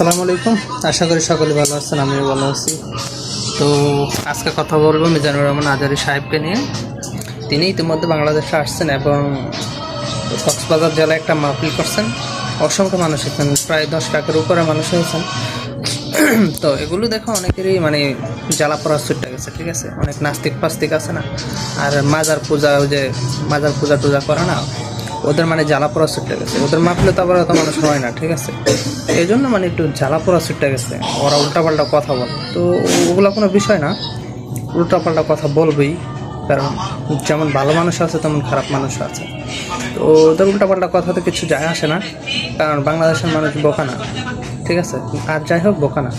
আসসালামু আলাইকুম। আশা করি সকলে ভালো আছেন, আমিও ভালো আছি। তো আজকে কথা বলব মিজানুর রহমান আজারি সাহেবকে নিয়ে। তিনি ইতিমধ্যে বাংলাদেশে আসছেন এবং কক্সবাজার জেলায় একটা মাহফিল করছেন। অসংখ্য মানুষ এখান, প্রায় দশ লাখের উপরে মানুষ হয়েছেন। তো এগুলো দেখো অনেকেরই মানে জ্বালা পড়া ছুটে গেছে, ঠিক আছে? অনেক নাস্তিক ফাস্তিক আছে না? আর মাজার পূজা, ওই যে মাজার পূজা টুজা করে না? ওদের মানে জ্বালা পড়া ছুটে গেছে। ওদের মাপলে তো আবার অত মানুষ হয় না, ঠিক আছে? এই জন্য মানে একটু জ্বালা পড়া ছুটে গেছে। ওরা উল্টাপাল্টা কথা বলে। তো ওগুলো কোনো বিষয় না। উল্টাপাল্টা কথা বলবেই, কারণ যেমন ভালো মানুষ আছে, তেমন খারাপ মানুষ আছে। তো ওদের উল্টাপাল্টা কথাতে কিছু যায় আসে না, কারণ বাংলাদেশের মানুষ বোকা না, ঠিক আছে? আর যাই হোক, বোকা না।